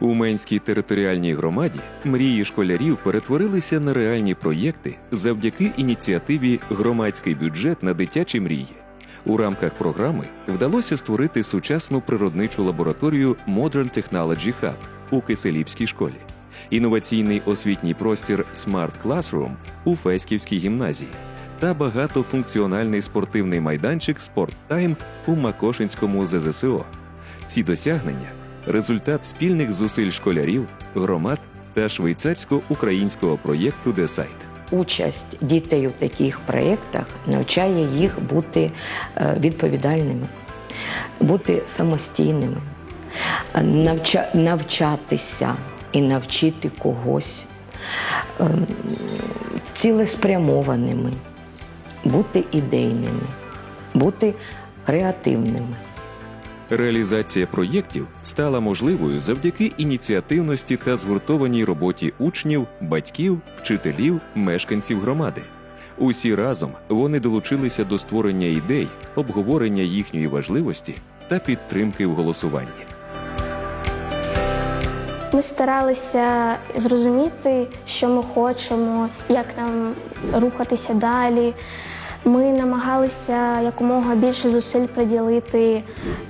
У Менській територіальній громаді мрії школярів перетворилися на реальні проєкти завдяки ініціативі Громадський бюджет на дитячі мрії. У рамках програми вдалося створити сучасну природничу лабораторію Modern Technology Hub у Киселівській школі, інноваційний освітній простір Smart Classroom у Феськівській гімназії та багатофункціональний спортивний майданчик «Спорттайм» у Макошинському ЗЗСО. Ці досягнення результат спільних зусиль школярів, громад та швейцарсько-українського проєкту Десайт. Участь дітей у таких проєктах навчає їх бути е, відповідальними, бути самостійними, навчатися і навчити когось, ем, цілеспрямованими, бути ідейними, бути креативними. Реалізація проєктів стала можливою завдяки ініціативності та згуртованій роботі учнів, батьків, вчителів, мешканців громади. Усі разом вони долучилися до створення ідей, обговорення їхньої важливості та підтримки в голосуванні. Ми старалися зрозуміти, що ми хочемо, як нам рухатися далі. Ми намагалися якомога більше зусиль приділити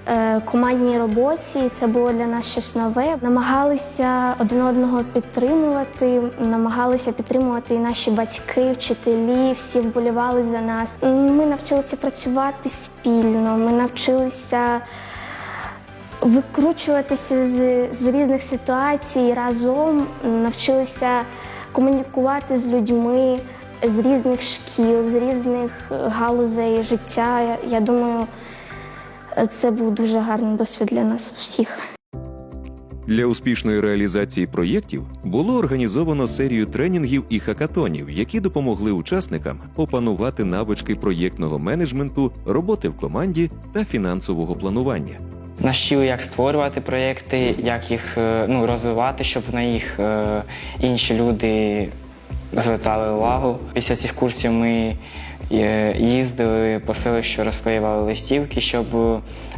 е, командній роботі. і Це було для нас щось нове. Намагалися один одного підтримувати, намагалися підтримувати і наші батьки, вчителі, всі вболівали за нас. Ми навчилися працювати спільно. Ми навчилися викручуватися з, з різних ситуацій разом, навчилися комунікувати з людьми з різних шкіл, з різних е, галузей життя. Я, я думаю, це був дуже гарний досвід для нас всіх. Для успішної реалізації проєктів було організовано серію тренінгів і хакатонів, які допомогли учасникам опанувати навички проєктного менеджменту, роботи в команді та фінансового планування. Нас вчили, як створювати проєкти, як їх е, ну, розвивати, щоб на їх е, інші люди звертали увагу. Після цих курсів ми е, їздили по селищу, розклеювали листівки, щоб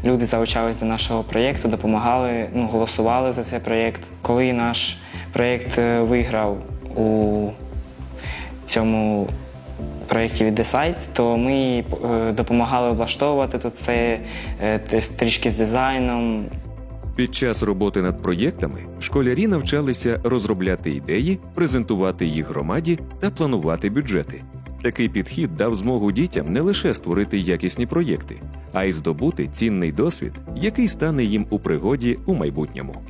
люди залучались до нашого проєкту, допомагали, ну, голосували за цей проєкт. Коли наш проєкт е, виграв у цьому проєкті від Decide, то ми е, допомагали облаштовувати тут це трішки з дизайном. Під час роботи над проєктами школярі навчалися розробляти ідеї, презентувати їх громаді та планувати бюджети. Такий підхід дав змогу дітям не лише створити якісні проєкти, а й здобути цінний досвід, який стане їм у пригоді у майбутньому.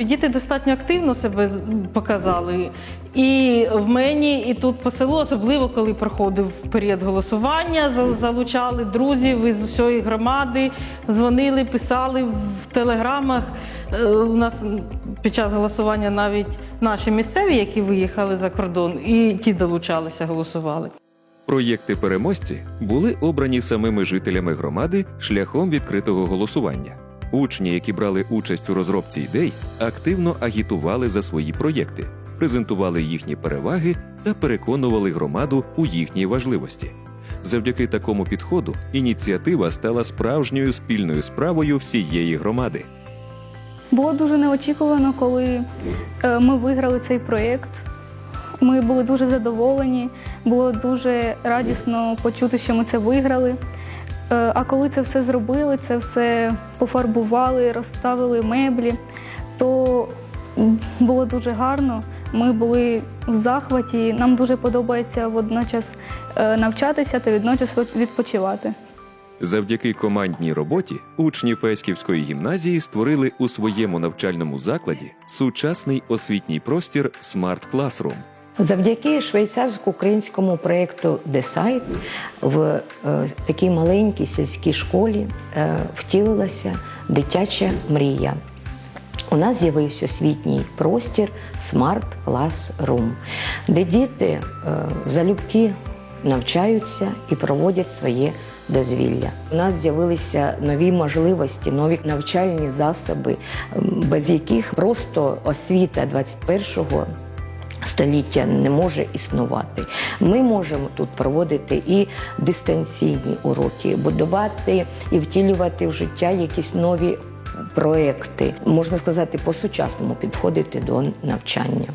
Діти достатньо активно себе показали. І в мені, і тут по селу, особливо коли проходив період голосування, залучали друзів із усієї громади, дзвонили, писали в телеграмах. Е, У нас під час голосування навіть наші місцеві, які виїхали за кордон, і ті долучалися, голосували. Проєкти переможці були обрані самими жителями громади шляхом відкритого голосування. Учні, які брали участь у розробці ідей, активно агітували за свої проєкти, презентували їхні переваги та переконували громаду у їхній важливості. Завдяки такому підходу ініціатива стала справжньою спільною справою всієї громади. Було дуже неочікувано, коли е, ми виграли цей проєкт. Ми були дуже задоволені, було дуже радісно почути, що ми це виграли. Е, А коли це все зробили, це все пофарбували, розставили меблі, то було дуже гарно. Ми були в захваті. Нам дуже подобається водночас е, навчатися та водночас відпочивати. Завдяки командній роботі учні Феськівської гімназії створили у своєму навчальному закладі сучасний освітній простір Smart Classroom. Завдяки швейцарсько-українському проєкту Десайт в е, такій маленькій сільській школі е, втілилася дитяча мрія. У нас з'явився освітній простір Smart Classroom, де діти е, залюбки навчаються і проводять своє дозвілля. У нас з'явилися нові можливості, нові навчальні засоби, без яких просто освіта 21-го століття не може існувати. Ми можемо тут проводити і дистанційні уроки, будувати і втілювати в життя якісь нові проекти, можна сказати, по-сучасному підходити до навчання.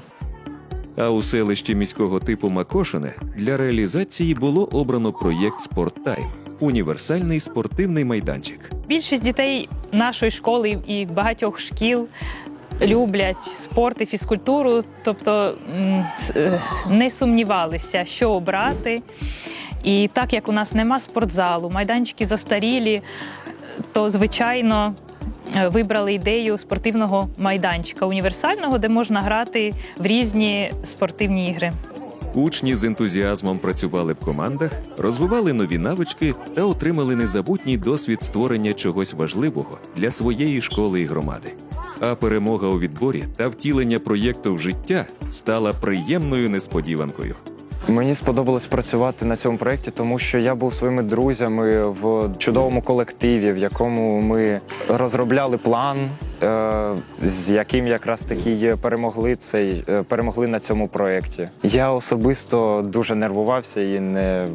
А у селищі міського типу Макошине для реалізації було обрано проєкт «Спорттайм» – універсальний спортивний майданчик. Більшість дітей нашої школи і багатьох шкіл люблять спорт і фізкультуру, тобто е, не сумнівалися, що обрати. І так як у нас нема спортзалу, майданчики застарілі, то звичайно. е, Вибрали ідею спортивного майданчика універсального, де можна грати в різні спортивні ігри. Учні з ентузіазмом працювали в командах, розвивали нові навички та отримали незабутній досвід створення чогось важливого для своєї школи і громади. А перемога у відборі та втілення проєкту в життя стала приємною несподіванкою. Мені сподобалось працювати на цьому проєкті, тому що я був своїми друзями в чудовому колективі, в якому ми розробляли план, е, з яким якраз таки перемогли цей е, перемогли на цьому проєкті. Я особисто дуже нервувався і не.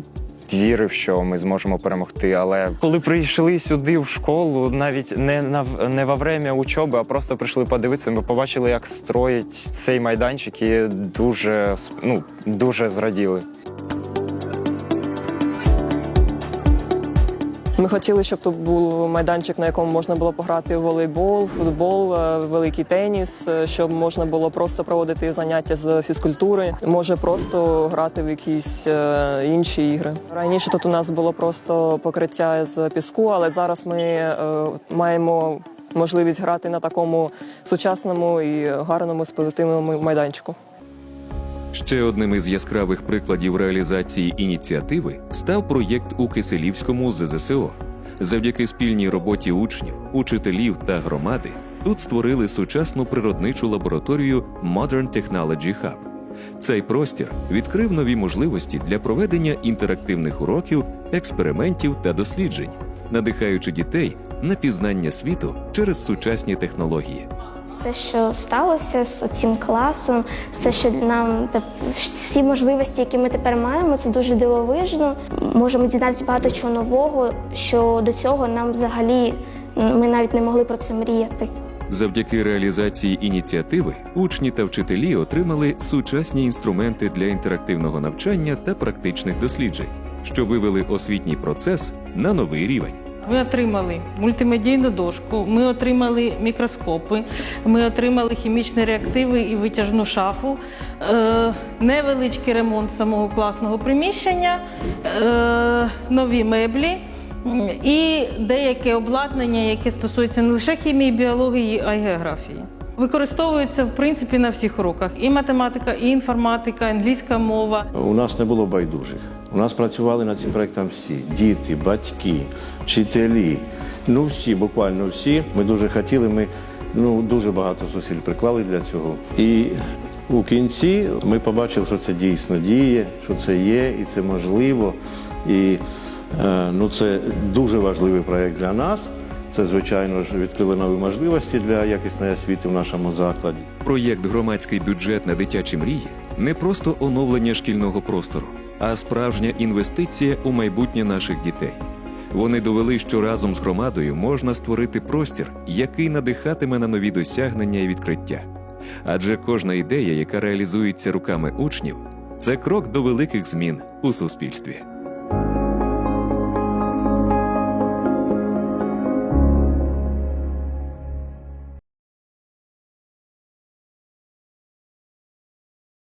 Вірив, що ми зможемо перемогти. Але коли прийшли сюди в школу, навіть не на не во время учоби, а просто прийшли подивитися, ми побачили, як строять цей майданчик, і дуже ну дуже зраділи. Хотіли, щоб тут був майданчик, на якому можна було пограти в волейбол, футбол, е, великий теніс, е, щоб можна було просто проводити заняття з фізкультури, може просто грати в якісь е, інші ігри. Раніше тут у нас було просто покриття з піску, але зараз ми маємо можливість грати на такому сучасному і гарному спортивному майданчику. Ще одним із яскравих прикладів реалізації ініціативи став проєкт у Киселівському ЗЗСО. Завдяки спільній роботі учнів, учителів та громади тут створили сучасну природничу лабораторію Modern Technology Hub. Цей простір відкрив нові можливості для проведення інтерактивних уроків, експериментів та досліджень, надихаючи дітей на пізнання світу через сучасні технології. Все, що сталося з цим класом, все, що нам всі можливості, які ми тепер маємо, це дуже дивовижно. Можемо дізнатися багато чого нового, що до цього нам взагалі ми навіть не могли про це мріяти. Завдяки реалізації ініціативи учні та вчителі отримали сучасні інструменти для інтерактивного навчання та практичних досліджень, що вивели освітній процес на новий рівень. Ми отримали мультимедійну дошку, ми отримали мікроскопи, ми отримали хімічні реактиви і витяжну шафу, е, невеличкий ремонт самого класного приміщення, е, нові меблі і деяке обладнання, яке стосується не лише хімії, біології, а й географії. Використовується в принципі на всіх уроках: і математика, і інформатика, англійська мова. У нас не було байдужих. У нас працювали над цим проектом всі: діти, батьки, вчителі. Ну всі, буквально всі. Ми дуже хотіли. Ми ну дуже багато зусиль приклали для цього. І у кінці ми побачили, що це дійсно діє, що це є, і це можливо. І е, ну це дуже важливий проект для нас. Це, звичайно ж, відкрили нові можливості для якісної освіти в нашому закладі. Проєкт Громадський бюджет на дитячі мрії не просто оновлення шкільного простору, а справжня інвестиція у майбутнє наших дітей. Вони довели, що разом з громадою можна створити простір, який надихатиме на нові досягнення і відкриття. Адже кожна ідея, яка реалізується руками учнів, це крок до великих змін у суспільстві.